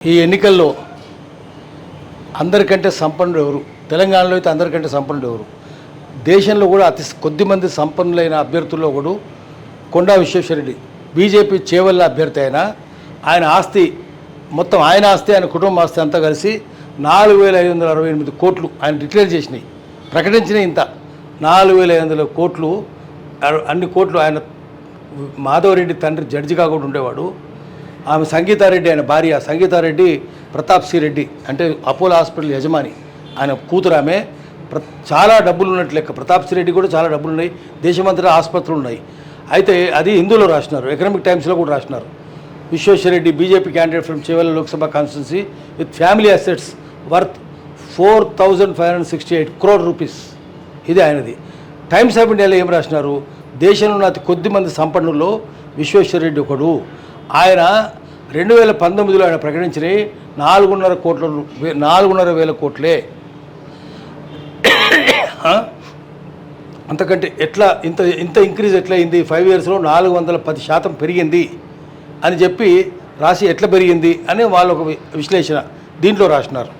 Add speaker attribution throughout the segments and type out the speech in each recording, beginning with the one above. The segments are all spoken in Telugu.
Speaker 1: ఈ ఎన్నికల్లో అందరికంటే సంపన్నుడు ఎవరు? తెలంగాణలో అయితే అందరికంటే సంపన్నుడు ఎవరు? దేశంలో కూడా అతి కొద్ది మంది సంపన్నులైన అభ్యర్థుల్లో కూడా కొండా విశ్వేశ్వరరెడ్డి. బీజేపీ చేవల్ల అభ్యర్థి అయినా ఆయన ఆస్తి మొత్తం ఆయన ఆస్తి ఆయన కుటుంబ ఆస్తి అంతా కలిసి నాలుగు వేల ఐదు వందల అరవై ఎనిమిది కోట్లు ఆయన డిక్లేర్ చేసినాయి. ప్రకటించిన ఇంత. నాలుగు వేల ఐదు వందల కోట్లు అన్ని కోట్లు ఆయన మాధవరెడ్డి తండ్రి జడ్జిగా కూడా ఉండేవాడు. ఆమె సంగీతారెడ్డి ఆయన భార్య సంగీతారెడ్డి ప్రతాప్ సి రెడ్డి అంటే అపోలో హాస్పిటల్ యజమాని. ఆయన కూతురు ఆమె. ప్ర చాలా డబ్బులు ఉన్నట్లు లెక్క. ప్రతాప్ సి రెడ్డి కూడా చాలా డబ్బులు ఉన్నాయి దేశమంతటా ఆసుపత్రులు ఉన్నాయి అయితే అది హిందూలో రాసినారు. ఎకనామిక్ టైమ్స్లో కూడా రాసినారు. Vishweshwar Reddy BJP candidate from Chevella Lok Sabha constituency with family assets worth four thousand five hundred sixty eight crore rupees ఇది ఆయనది. టైమ్స్ ఆఫ్ ఇండియాలో ఏం రాసినారు? దేశంలో ఉన్న అతి కొద్ది మంది సంపన్నుల్లో విశ్వేశ్వరరెడ్డి ఒకడు. ఆయన రెండు వేల పంతొమ్మిదిలో ఆయన ప్రకటించిన నాలుగున్నర కోట్ల నాలుగున్నర వేల కోట్లే. అంతకంటే ఎట్లా ఇంత ఇంత ఇంక్రీజ్ ఎట్లయింది? ఫైవ్ ఇయర్స్లో నాలుగు వందల పది శాతం పెరిగింది అని చెప్పి రాసి ఎట్లా పెరిగింది అని వాళ్ళు ఒక విశ్లేషణ దీంట్లో రాసినారు.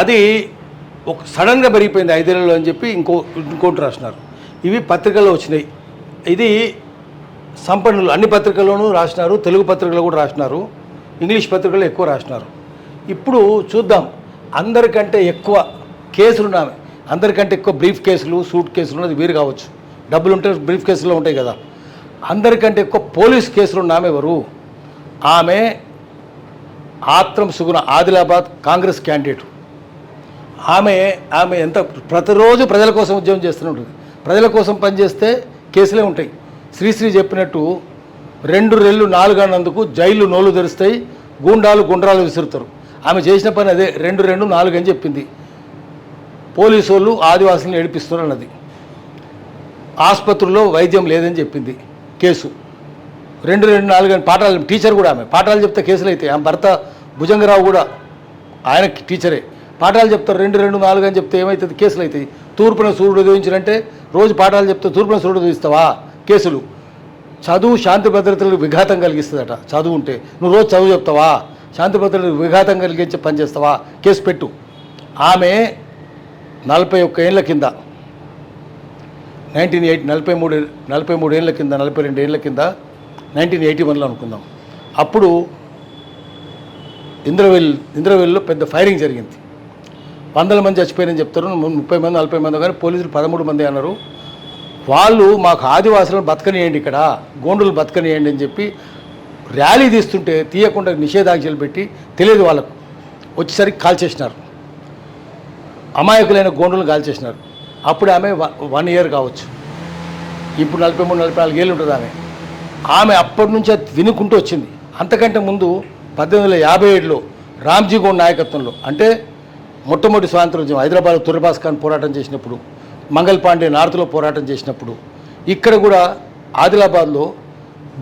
Speaker 1: అది ఒక సడన్గా పెరిగిపోయింది ఐదేళ్ళలో అని చెప్పి ఇంకో ఇంకోటి రాసినారు. ఇవి పత్రికల్లో వచ్చినాయి. ఇది సంపన్నులు అన్ని పత్రికల్లోనూ రాసినారు తెలుగు పత్రికలు కూడా రాసినారు ఇంగ్లీష్ పత్రికలు ఎక్కువ రాసినారు. ఇప్పుడు చూద్దాం అందరికంటే ఎక్కువ కేసులు ఉన్నామే. అందరికంటే ఎక్కువ బ్రీఫ్ కేసులు సూట్ కేసులు ఉన్నది వీరు కావచ్చు. డబ్బులు ఉంటే బ్రీఫ్ కేసులో ఉంటాయి కదా. అందరికంటే ఎక్కువ పోలీస్ కేసులు ఉన్న ఆమె ఎవరు? ఆమె ఆత్రం సుగుణ ఆదిలాబాద్ కాంగ్రెస్ క్యాండిడేట్. ఆమె ఆమె ఎంత ప్రతిరోజు ప్రజల కోసం ఉద్యమం చేస్తూనే ఉంటుంది ప్రజల కోసం పనిచేస్తే కేసులే ఉంటాయి. శ్రీశ్రీ చెప్పినట్టు రెండు రెళ్ళు నాలుగన్నందుకు జైలు నోలు తెరుస్తాయి గూండాలు గుండ్రాలు విసురుతారు. ఆమె చేసిన పని అదే రెండు రెండు నాలుగు అని చెప్పింది. పోలీసు వాళ్ళు ఆదివాసులను ఏడిపిస్తున్నారు అన్నది ఆసుపత్రుల్లో వైద్యం లేదని చెప్పింది కేసు. రెండు రెండు నాలుగు అని పాఠాలు టీచర్ కూడా ఆమె. పాఠాలు చెప్తే కేసులు అయితే ఆమె భర్త భుజంగరావు కూడా ఆయన టీచరే. పాఠాలు చెప్తారు రెండు రెండు నాలుగు అని చెప్తే ఏమవుతుంది కేసులు అవుతాయి తూర్పున సూర్యుడు ఉదయించినంటే రోజు పాఠాలు చెప్తే తూర్పున సూర్యుడు ఉదయిస్తావా? కేసులు. చదువు శాంతి భద్రతలకు విఘాతం కలిగిస్తుందట. చదువు ఉంటే నువ్వు రోజు చదువు చెప్తావా? శాంతి భద్రతలకు విఘాతం కలిగించే పని చేస్తావా? కేసు పెట్టు. ఆమె నలభై ఒక్క ఏళ్ళ కింద నైన్టీన్ ఎయిట్ నలభై మూడు నలభై మూడు ఏళ్ళ కింద నలభై రెండు ఏళ్ళ కింద నైన్టీన్ ఎయిటీ వన్లో అనుకుందాం. అప్పుడు ఇంద్రవెల్ ఇంద్రవెల్లో పెద్ద ఫైరింగ్ జరిగింది. వందల మంది చచ్చిపోయారని చెప్తారు. ముప్పై మంది నలభై మంది కానీ పోలీసులు పదమూడు మంది అన్నారు. వాళ్ళు మాకు ఆదివాసులను బతకనియండి ఇక్కడ గోండులు బతకనియండి అని చెప్పి ర్యాలీ తీస్తుంటే తీయకుండా నిషేధాజ్ఞలు పెట్టి తెలియదు వాళ్ళకు. వచ్చేసరికి కాల్చేసినారు అమాయకులైన గోండులను కాల్చేసినారు అప్పుడు ఆమె వ- వన్ ఇయర్ కావచ్చు. ఇప్పుడు నలభై మూడు నలభై నాలుగు ఏళ్ళు ఉంటుంది ఆమె. ఆమె అప్పటి నుంచి అది వినుకుంటూ వచ్చింది. అంతకంటే ముందు పద్దెనిమిది వందల యాభై ఏడులో రామ్జీ గోండ్ నాయకత్వంలో అంటే మొట్టమొదటి స్వాతంత్రోద్యమం హైదరాబాద్ తుర్బాస్ ఖాన్ పోరాటం చేసినప్పుడు మంగల్ పాండే నార్త్లో పోరాటం చేసినప్పుడు ఇక్కడ కూడా ఆదిలాబాద్లో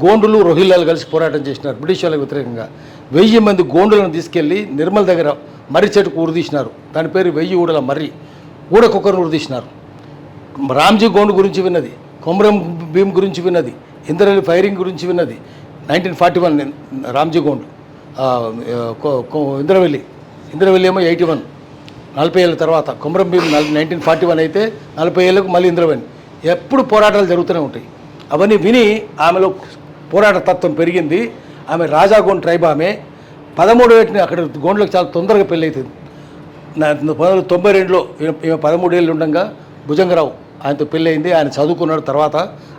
Speaker 1: గోండులు రోహిల్లాలు కలిసి పోరాటం చేసినారు బ్రిటిష్ వాళ్ళకి వ్యతిరేకంగా. వెయ్యి మంది గోండులను తీసుకెళ్ళి నిర్మల్ దగ్గర మర్రి చెట్టుకు ఉరిదీసినారు దాని పేరు వెయ్యి ఊడల మర్రి. ఊడకొకరిని ఉరిదీసినారు రామ్జీ గోండు గురించి విన్నది కొమరం భీమ్ గురించి విన్నది ఇంద్రని ఫైరింగ్ గురించి విన్నది nineteen forty one Ramji Gond కొ- ఇంద్రవెల్లి. ఇంద్రవెల్లి ఏమో ఎయిటీ వన్. నలభై ఏళ్ళ తర్వాత Kumaram Bheem nineteen forty one అయితే నలభై ఏళ్ళకు మళ్ళీ ఇంద్రవెల్లి ఎప్పుడు పోరాటాలు జరుగుతూనే ఉంటాయి. అవన్నీ విని ఆమెలో పోరాట తత్వం పెరిగింది. ఆమె రాజాగోండ్ ట్రైబ్ ఆమె. పదమూడు ఏటిని అక్కడ గోండ్లకు చాలా తొందరగా పెళ్ళి అవుతుంది నా పంతొమ్మిది తొంభై రెండులో ఈమె పదమూడేళ్ళు ఉండగా భుజంగరావు ఆయనతో పెళ్ళి అయింది ఆయన చదువుకున్నాడు తర్వాత.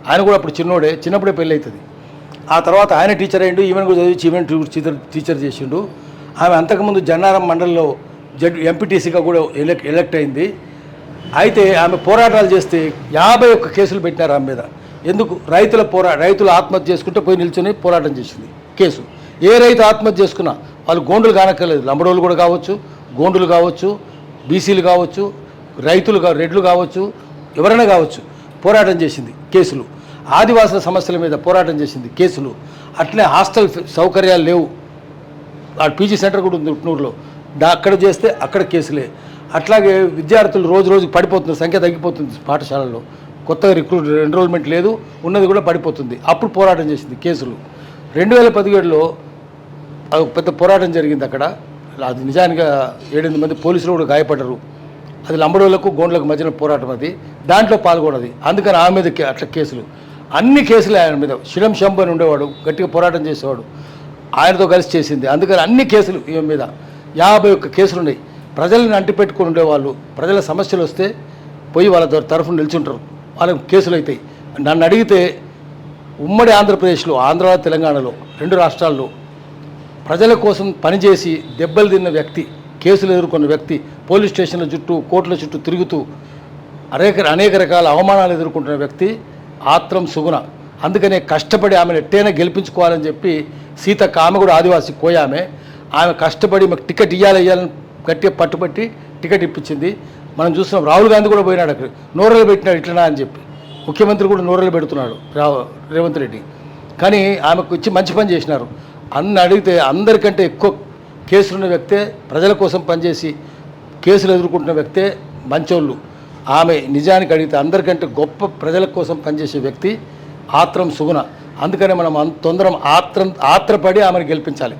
Speaker 1: ఆయన కూడా అప్పుడు చిన్నోడే చిన్నప్పుడే పెళ్ళి అవుతుంది ఆ తర్వాత ఆయన టీచర్ అయ్యిండు. ఈమెను కూడా చదివించి ఈమెను టీచర్ టీచర్ చేసిండు. ఆమె అంతకుముందు జన్నారం మండలంలో జడ్ ఎంపీటీసీగా కూడా ఎలక్ట్ ఎలక్ట్ అయింది. అయితే ఆమె పోరాటాలు చేస్తే యాభై ఒక్క కేసులు పెట్టినారు ఆమె మీద. ఎందుకు? రైతుల పోరా రైతులు ఆత్మహత్య చేసుకుంటే పోయి నిల్చొని పోరాటం చేసింది. కేసు. ఏ రైతు ఆత్మహత్య చేసుకున్నా వాళ్ళు గోండులు కానక్కర్లేదు. లంబడోళ్ళు కూడా కావచ్చు గోండులు కావచ్చు బీసీలు కావచ్చు రైతులు కా రెడ్లు కావచ్చు ఎవరైనా కావచ్చు పోరాటం చేసింది కేసులు. ఆదివాసుల సమస్యల మీద పోరాటం చేసింది కేసులు. అట్లే హాస్టల్ సౌకర్యాలు లేవు. ఆ పీజీ సెంటర్ కూడా ఉంది ఉట్నూరులో దా అక్కడ చేస్తే అక్కడ కేసులే. అట్లాగే విద్యార్థులు రోజు రోజు పడిపోతుంది సంఖ్య తగ్గిపోతుంది పాఠశాలల్లో కొత్తగా రిక్రూట్ ఎన్రోల్మెంట్ లేదు ఉన్నది కూడా పడిపోతుంది. అప్పుడు పోరాటం చేసింది కేసులు. రెండు వేల పదిహేడులో పెద్ద పోరాటం జరిగింది అక్కడ. అది నిజానికి ఏడెనిమిది మంది పోలీసులు కూడా గాయపడ్డరు. అది లంబడోళ్ళకు గోండ్లకు మధ్యన పోరాటం అది. దాంట్లో పాల్గొన్నది. అందుకని ఆమె మీద కే- అట్లా కేసులు. అన్ని కేసులు ఆయన మీద. శిరం శంభు అని ఉండేవాడు గట్టిగా పోరాటం చేసేవాడు. ఆయనతో కలిసి చేసింది. అందుకని అన్ని కేసులు ఈమె మీద. యాభై ఒక్క కేసులు ఉన్నాయి ప్రజలను అంటిపెట్టుకుని ఉండేవాళ్ళు ప్రజల సమస్యలు వస్తే పోయి వాళ్ళ తరఫున నిల్చుంటారు. వాళ్ళకి కేసులు అవుతాయి నన్ను అడిగితే ఉమ్మడి ఆంధ్రప్రదేశ్లో ఆంధ్ర తెలంగాణలో రెండు రాష్ట్రాల్లో ప్రజల కోసం పనిచేసి దెబ్బలు తిన్న వ్యక్తి కేసులు ఎదుర్కొన్న వ్యక్తి పోలీస్ స్టేషన్ల చుట్టూ కోర్టుల చుట్టూ తిరుగుతూ అనేక అనేక రకాల అవమానాలు ఎదుర్కొంటున్న వ్యక్తి ఆత్రం సుగుణ. అందుకనే కష్టపడి ఆమెను ఎట్టైనా గెలిపించుకోవాలని చెప్పి సీతక్క ఆమె కూడా ఆదివాసి కోయామె ఆమె కష్టపడి మాకు టికెట్ ఇవ్వాలి ఇవ్వాలని గట్టిగా పట్టుబట్టి టికెట్ ఇప్పించింది. మనం చూస్తున్నాం రాహుల్ గాంధీ కూడా పోయినాడు అక్కడ. నోరలు పెట్టినాడు ఇట్లనా అని చెప్పి. ముఖ్యమంత్రి కూడా నోరలు పెడుతున్నాడు రేవంత్ రెడ్డి. కానీ ఆమెకు ఇచ్చి మంచి పని చేసినారు. అన్న అడిగితే అందరికంటే ఎక్కువ కేసులున్న వ్యక్తే ప్రజల కోసం పనిచేసి కేసులు ఎదుర్కొంటున్న వ్యక్తే మంచోళ్ళు. ఆమె నిజానికి అడిగితే అందరికంటే గొప్ప ప్రజల కోసం పనిచేసే వ్యక్తి ఆత్రం సుగుణ. అందుకనే మనం అంత తొందరం ఆత్రం ఆత్రపడి ఆమెను గెలిపించాలి.